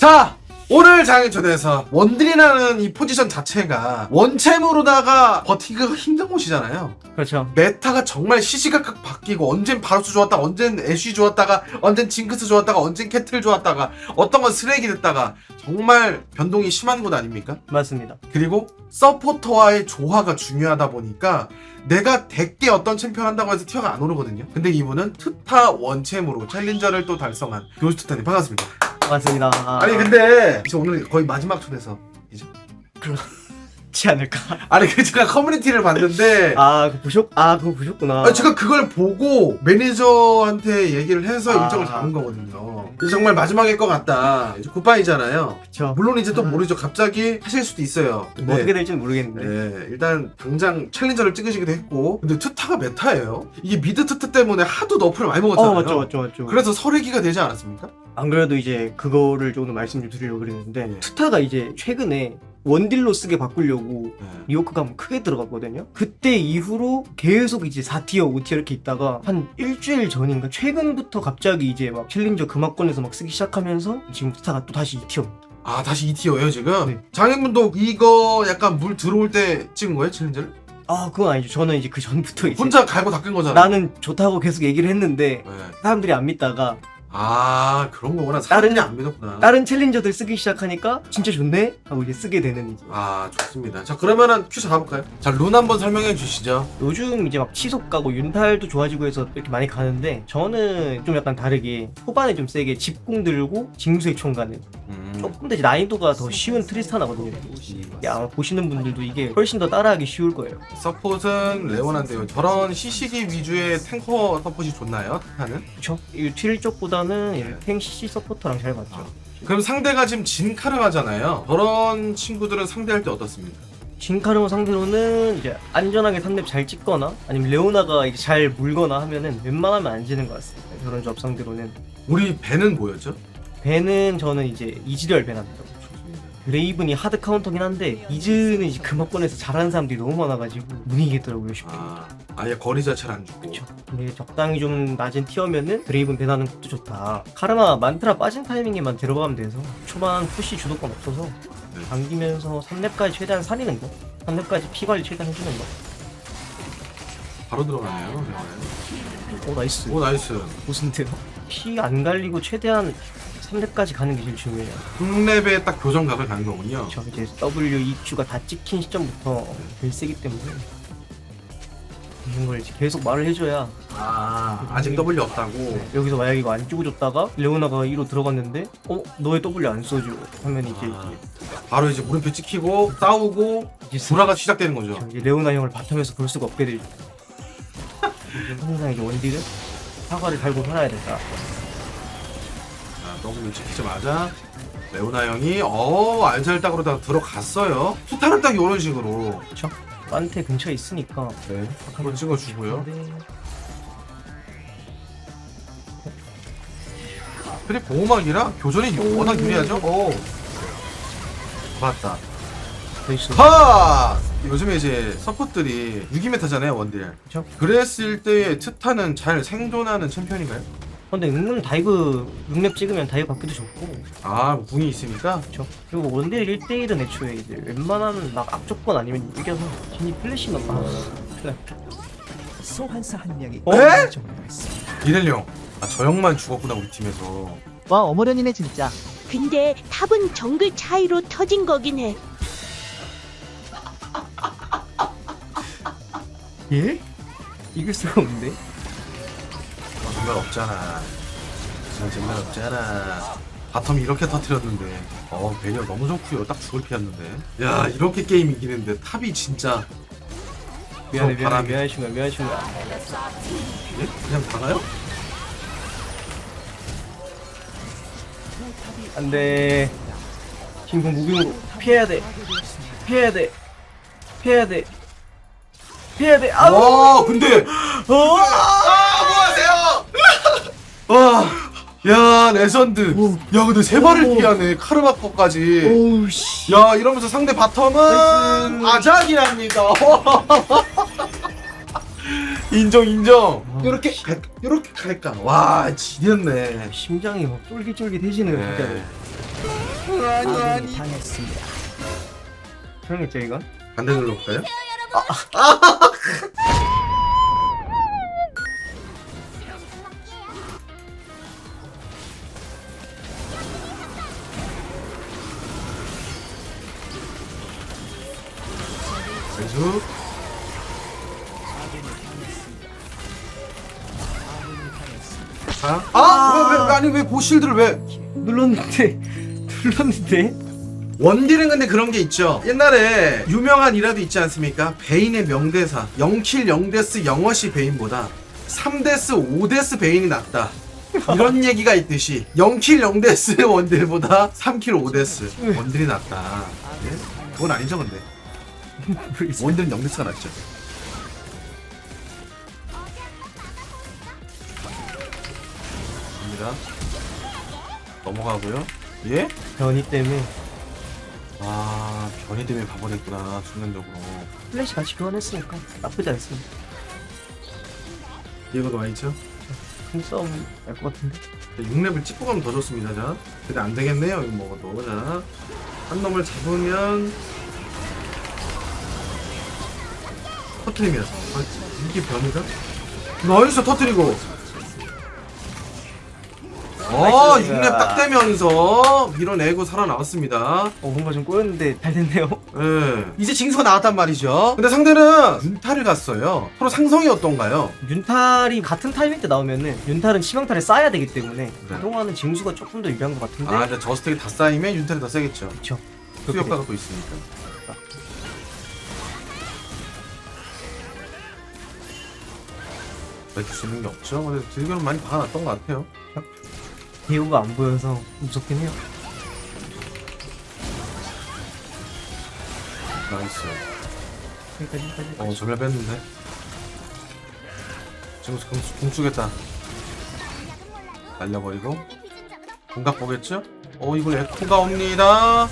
자 오늘 장애초대에서 원딜이라는 이 포지션 자체가 원챔으로다가 버티기가 힘든 곳이잖아요 그렇죠. 메타가 정말 시시각각 바뀌고 언젠 바루스 좋았다가 언젠 애쉬 좋았다가 언젠 징크스 좋았다가 언젠 캐틀 좋았다가 어떤 건 쓰레기 됐다가 정말 변동이 심한 곳 아닙니까? 맞습니다. 그리고 서포터와의 조화가 중요하다 보니까 내가 대게 어떤 챔피언 한다고 해서 티어가 안 오르거든요. 근데 이분은 트타 원챔으로 챌린저를 또 달성한 교스트타님 반갑습니다. 맞습니다. 아니 근데 이제 오늘 거의 마지막 초대서 이제 그렇지 않을까? 아니 그 제가 커뮤니티를 봤는데 아, 그거 보셨, 아, 그거 보셨구나. 아, 제가 그걸 보고 매니저한테 얘기를 해서 아. 일정을 잡은 거거든요. 이제 정말 마지막일 것 같다. 이제 굿바이잖아요. 그쵸. 물론 이제 또 모르죠. 갑자기 하실 수도 있어요. 뭐 어떻게 될지는 모르겠는데. 네, 일단 당장 챌린저를 찍으시기도 했고 근데 트타가 메타예요? 이게 미드 트트 때문에 하도 너프를 많이 먹었잖아요. 어, 맞죠, 맞죠, 맞죠. 그래서 설레기가 되지 않았습니까? 안 그래도 이제 그거를 조금 말씀 좀 드리려고 그랬는데, 네. 투타가 이제 최근에 원딜로 쓰게 바꾸려고 네. 리오크가 한번 크게 들어갔거든요. 그때 이후로 계속 이제 4티어, 5티어 이렇게 있다가 한 일주일 전인가 최근부터 갑자기 이제 막 챌린저 금화권에서 막 쓰기 시작하면서 지금 스타가 또 다시 2티어. 아 다시 2티어예요 지금? 네. 장인분도 이거 약간 물 들어올 때 찍은 거예요 챌린저를? 아 그건 아니죠. 저는 이제 그 전부터 이제 혼자 갈고 닦은 거잖아요. 나는 좋다고 계속 얘기를 했는데 네. 사람들이 안 믿다가 아 그런 거구나. 사람이 안 믿었구나. 다른 챌린저들 쓰기 시작하니까 진짜 좋네 하고 이제 쓰게 되는 이제 아 좋습니다. 자 그러면은 큐 잡아볼까요? 자 룬 한번 설명해 주시죠. 요즘 이제 막 치속 가고 윤탈도 좋아지고 해서 이렇게 많이 가는데 저는 좀 약간 다르게 초반에 좀 세게 집궁 들고 징수의 총 가는 음. 조금 더 이제 난이도가 더 쉬운 트리스타나거든요. 야 아마 보시는 분들도 이게 훨씬 더 따라하기 쉬울 거예요. 서폿은 레오나인데요. 저런 CC기 위주의 탱커 서폿이 좋나요? 타는? 그쵸? 이 튀릴 쪽보다 는이탱 CC 서포터랑 잘 맞죠. 그럼 상대가 지금 진카르마잖아요. 저런 친구들은 상대할 때 어떻습니까? 진카르마 상대로는 이제 안전하게 3렙 잘 찍거나 아니면 레오나가 이제 잘 물거나 하면은 웬만하면 안 지는 것 같습니다. 저런 접 상대로는 우리 배는 뭐였죠? 배는 저는 이제 이지리얼 배납니다. 그레이븐이 하드 카운터긴 한데 이즈는 이제 금화권에서 잘하는 사람들이 너무 많아가지고 못 이기겠더라고요 쉽게. 아 아예 거리 자체를 안 주고. 그쵸. 근데 적당히 좀 낮은 티어면은 드레이븐 배나는 것도 좋다. 카르마 만트라 빠진 타이밍에만 데려가면 돼서 초반 푸시 주도권 없어서 네. 당기면서 3렙까지 최대한 살리는 거. 3렙까지 피 관리 최대한 해주는 거. 바로 들어가네요. 오 나이스. 오 나이스. 무슨데요? 피안 갈리고 최대한 3렙까지 가는 게 제일 중요해요. 6렙에 딱 교정각을 가는 거군요. 저 이제 W EQ가 다 찍힌 시점부터 제일 세기 때문에 이런 걸 이제 계속 말을 해줘야 아 아직 W 없다고. 여기서 만약 이거 안 찍어줬다가 레오나가 1로 들어갔는데 어? 너의 W 안 써줘 하면 이제 아, 바로 이제 물음표 찍히고 싸우고 이제 불화가 시작되는 거죠. 저 이제 레오나 형을 바텀에서 볼 수가 없게 되죠 항상 이제 원딜은 사과를 달고 살아야 된다 자, W 찍히자마자 레오나 형이 어 알잘딱으로다가 들어갔어요. 투타는 딱 이런 식으로. 그쵸? 만테 근처에 있으니까 네. 한번 찍어주고요. 근데 보호막이라 교전이 워낙 유리하죠. 오. 맞다. 파! 요즘에 이제 서포트들이 6위메타잖아요 원딜. 그쵸? 그랬을 때 트타는 잘 생존하는 챔피언인가요? 근데 은근 다이브 6렙 찍으면 다이브 받기도 좋고 아 궁이 있으니까. 그쵸 그리고 원딜 1대1은 애초에 이제 웬만한 막 악조건 아니면 이겨서 괜히 플래시만 막 큰일 났다. 소환사 한 명이 어? 에? 정리했습니다. 이렐령. 아저 형만 죽었구나 우리 팀에서. 와 어머련이네 진짜. 근데 탑은 정글 차이로 터진 거긴 해. 예? 이길 수가 없는데? 어, 정말 없잖아. 그냥 정말 없잖아. 바텀 이렇게 터트렸는데. 어 배려 너무 좋고요. 딱 죽을 피했는데. 야 이렇게 게임 이기는데 탑이 진짜. 미안해 저 미안해 바람이- 미안해 친구야 미안해. 친구야 예? 그냥 박아요? 안돼. 지금 무빙으로 피해야 돼. 피해야 돼. 피해야 돼. 피해야 돼. 아우! 와 근데! 어! 아 뭐하세요? 와야 레전드 오. 야 근데 세 발을 오. 피하네 카르마 거까지 오우 씨 야 이러면서 상대 바텀은. 아작이랍니다 인정 인정 아, 요렇게 갈, 요렇게 갈까 와 지렸네 심장이 막 쫄깃쫄깃해지네요 진짜로 네. 아군이 당했습니다. 사용했죠 이건? 반대 눌러볼까요? 연수 자, 아, 왜, 왜, 아니 왜 고실드를 왜? 눌렀는데 눌렀는데 원딜은 근데 그런 게 있죠. 옛날에 유명한 이라도 있지 않습니까? 베인의 명대사. 0킬 0데스 영어시 베인보다 3데스 5데스 베인이 낫다. 이런 얘기가 있듯이 0킬 0데스 원딜보다 3킬 5데스 원딜이 낫다. 예? 그건 아니죠 근데. 원딜은 0데스가 낫죠. 갑니다. 넘어가고요. 예? 변이 때문에 아 변이 때문에 가버렸구나 순간적으로 플래시 같이 교환했으니까 나쁘지 않습니다. 이거도 와있죠? 큰 싸움 날 것 같은데. 6렙을 찍고 가면 더 좋습니다 자 근데 안 되겠네요 이거 먹어도 자 한 놈을 잡으면 터트립니다 아, 이게 변이가? 나이스 터트리고 어 나이스. 6렙 딱 되면서 밀어내고 살아나왔습니다 어 뭔가 좀 꼬였는데 잘 됐네요. 예. 이제 징수가 나왔단 말이죠 근데 상대는 윤타를 갔어요 서로 상성이 어떤가요? 윤탈이 같은 타이밍 때 나오면은 윤탈은 치명타를 쌓아야 되기 때문에 네. 그동안은 징수가 조금 더 유리한 것 같은데. 아, 근데 저스택이 다 쌓이면 윤탈이 더 세겠죠. 그렇죠. 수 효과가 또 있으니까. 밝힐 수 있는 게 없죠. 근데 딜교는 많이 박아놨던 것 같아요. 대우가 안 보여서 무섭긴 해요. 나이스. 여기까지 여기까지. 어, 전멸 뺐는데. 지금 공, 공 쓰겠다. 날려버리고. 공각 보겠죠? 어, 이걸 에코가 옵니다.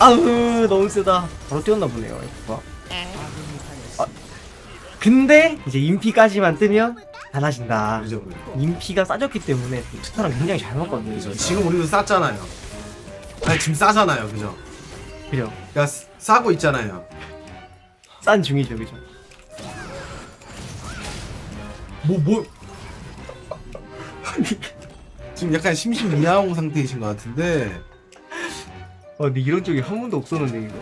아우 너무 세다. 바로 뛰었나 보네요. F가. 아, 근데 이제 인피까지만 뜨면 달라진다. 그죠? 인피가 싸졌기 때문에 투타랑 굉장히 잘 맞거든요. 그죠? 지금 우리도 쌌잖아요. 아니, 지금 싸잖아요. 그죠? 그죠? 그러니까 싸- 싸고 있잖아요. 싼 중이죠, 그죠? 뭐, 뭐. 지금 약간 심심미야옹 상태이신 것 같은데. 아 근데 이런 적이 한 번도 없었는데 이거.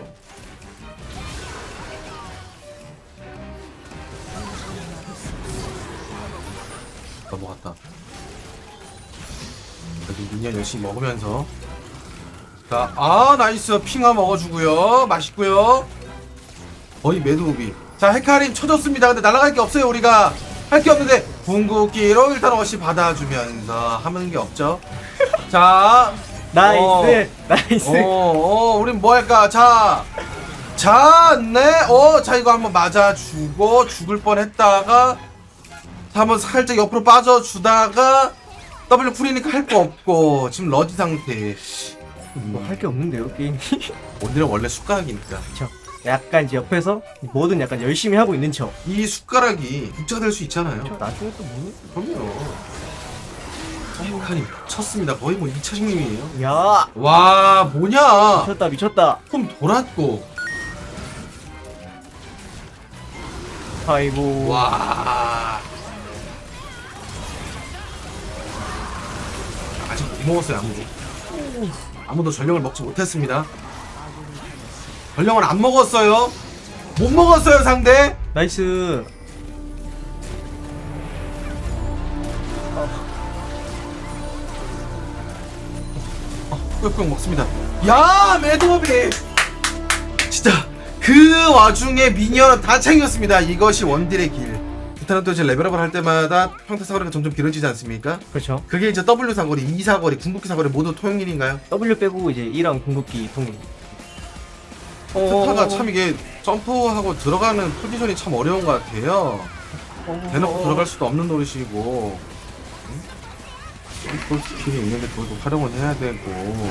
넘어갔다. 그래도 미니언 열심히 먹으면서. 자, 아, 나이스. 핑하 먹어주고요. 맛있고요. 거의 매드무비. 자, 헤카림 쳐줬습니다. 근데 날아갈 게 없어요, 우리가. 할 게 없는데, 궁극기로 일단 어시 받아주면서 하는 게 없죠. 자, 나이스, 어. 나이스. 어, 어, 우린 뭐 할까? 자, 자, 네, 어, 자, 이거 한번 맞아주고, 죽을 뻔 했다가, 자, 한번 살짝 옆으로 빠져주다가, W 풀이니까 할 거 없고, 지금 러지 상태. 뭐 할 게 없는데요 게임이. 오늘은 원래 숟가락이니까. 그쵸. 약간 이제 옆에서 뭐든 약간 열심히 하고 있는 척. 이 숟가락이 국자가 될 수 있잖아요. 저 나중에 또 뭐? 그럼요. 칸이 쳤습니다. 거의 뭐 2차 식림이에요. 야, 와, 뭐냐? 미쳤다, 미쳤다. 폼 돌았고. 아이고. 와. 먹었어요 아무도. 아무도 전령을 먹지 못했습니다. 전령을 안 먹었어요. 못 먹었어요 상대. 나이스. 꾹꾹 먹습니다. 야 매드모비. 진짜 그 와중에 미니언은 다 챙겼습니다. 이것이 원딜의 길. 일단은 또 이제 레벨업을 할 때마다 평타 사거리가 점점 길어지지 않습니까? 그렇죠. 그게 이제 W 사거리, E 사거리, 궁극기 사거리 모두 통일인가요? W 빼고 이제 E랑 궁극기 통일. 스타가 참 이게 점프하고 들어가는 포지션이 참 어려운 것 같아요. 대놓고 들어갈 수도 없는 노릇이고 점프 스킬이 있는데 또 활용을 해야 되고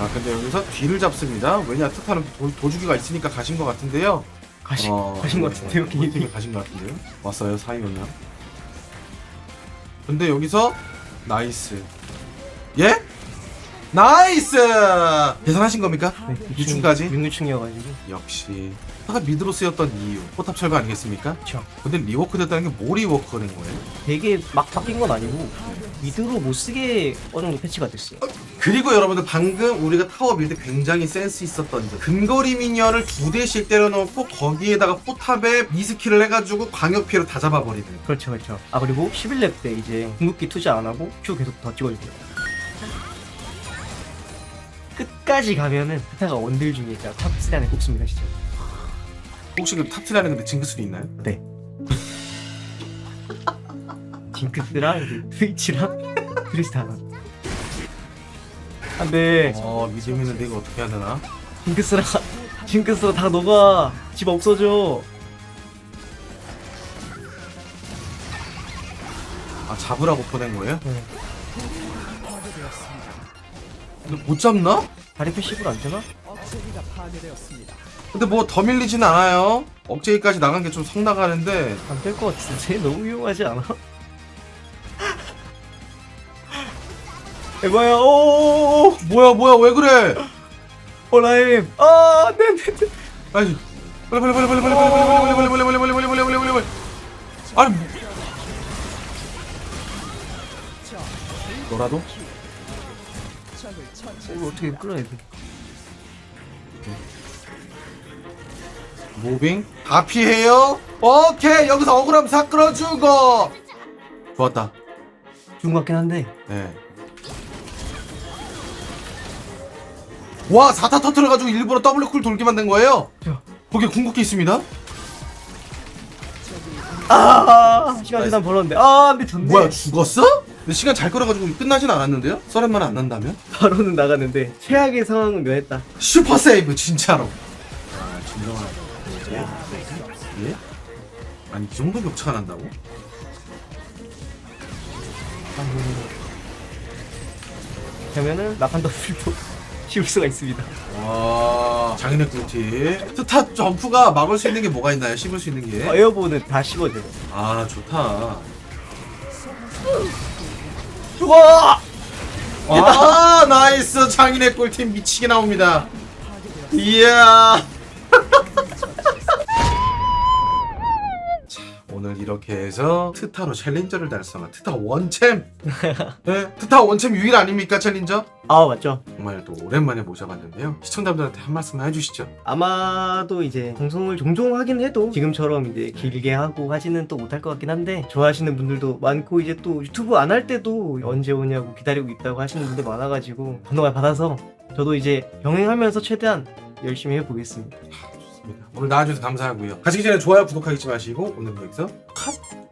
아 근데 여기서 뒤를 잡습니다. 왜냐 트타는 도, 도주기가 있으니까 가신 것 같은데요. 가신 어, 가신 것 같은데요, 우리 팀이 게임이. 가신 것 같은데요. 왔어요 사이오냐. 근데 여기서 나이스. 예? 나이스! 계산하신 겁니까? 네, 유충까지? 6유충이어가지고. 역시. 아까 미드로 쓰였던 이유 포탑 철거 아니겠습니까? 그쵸. 근데 리워크 됐다는 게 뭐 리워크가 된 거예요? 되게 막 바뀐 건 아니고 미드로 못 쓰게 어느 정도 패치가 됐어요. 그리고 여러분들 방금 우리가 타워 빌드 굉장히 센스 있었던 점. 근거리 미니언을 두 대씩 때려놓고 거기에다가 포탑에 이스킬을 해가지고 광역 피해로 다 잡아버리는. 그렇죠 그렇죠. 아 그리고 11렙 때 이제 궁극기 투자 안 하고 Q 계속 더 찍어주고요 끝까지 가면은 스타가 원딜 중에 진짜 탑3 안에 꼽습니다 진짜 혹시 그 탑티라는 근데 징크스도 있나요? 네 징크스랑 이제 트위치랑 트리스타나 안돼 어 있는데 이거 어떻게 해야 되나? 징크스랑 징크스가 다 녹아 집 없어져 아 잡으라고 보낸 거예요? 네. 근데 못 잡나? 다리 패시브로 안 되나? 억제기가 파괴되었습니다. 근데 뭐 더 밀리진 않아요 억제기까지 나간 게 좀 성 나가는데 안 될 것 같은데 너무 위험하지 않아? 에바야 오오오오 뭐야 뭐야 왜 그래 오라임 아 안돼 아니 빨리 빨리 빨리 빨리 빨리 빨리 빨리 빨리 빨리 빨리 빨리 빨리 빨리 빨리 빨리 빨리 빨리 아니 뭐- 너라도? 이거 어떻게 끌어야 돼? 무빙 다 피해요 오케이 여기서 억울함 싹 끌어주고 좋았다 죽은 것 같긴 한데 네. 와 4타 터트려가지고 일부러 더블 쿨 돌게 만든 거예요? 야. 거기에 궁극기 있습니다? 아 시간 지난 벌었는데 아 근데 좋네 뭐야 죽었어? 근데 시간 잘 끌어가지고 끝나진 않았는데요? 썰한만 안 난다면? 바로는 나가는데 최악의 상황은 면했다 슈퍼 세이브 진짜로 아 진정한 예? 아니 이 정도 격차가 난다고? 되면은 낙한더 풀도 씌울 수가 있습니다 와 장인의 꿀팁 스타 점프가 막을 수 있는 게 뭐가 있나요? 씹을 수 있는 게? 아, 에어보는 다 씹어줘요 아 좋다 죽어! 아 나이스. 장인의 꿀팁 미치게 나옵니다. 이야 이렇게 해서 트타로 챌린저를 달성한 트타 원챔. 네, 트타 원챔 유일 아닙니까 챌린저? 아 맞죠. 정말 또 오랜만에 모셔봤는데요. 시청자분들한테 한 말씀 해주시죠. 아마도 이제 방송을 종종 하긴 해도 지금처럼 이제 길게 하고 하지는 또 못할 것 같긴 한데 좋아하시는 분들도 많고 이제 또 유튜브 안 할 때도 언제 오냐고 기다리고 있다고 하시는 분들 많아가지고 번호가 받아서 저도 이제 병행하면서 최대한 열심히 해보겠습니다 오늘 나와주셔서 감사하고요. 가시기 전에 좋아요, 구독하기 잊지 마시고 오늘 여기서 컷!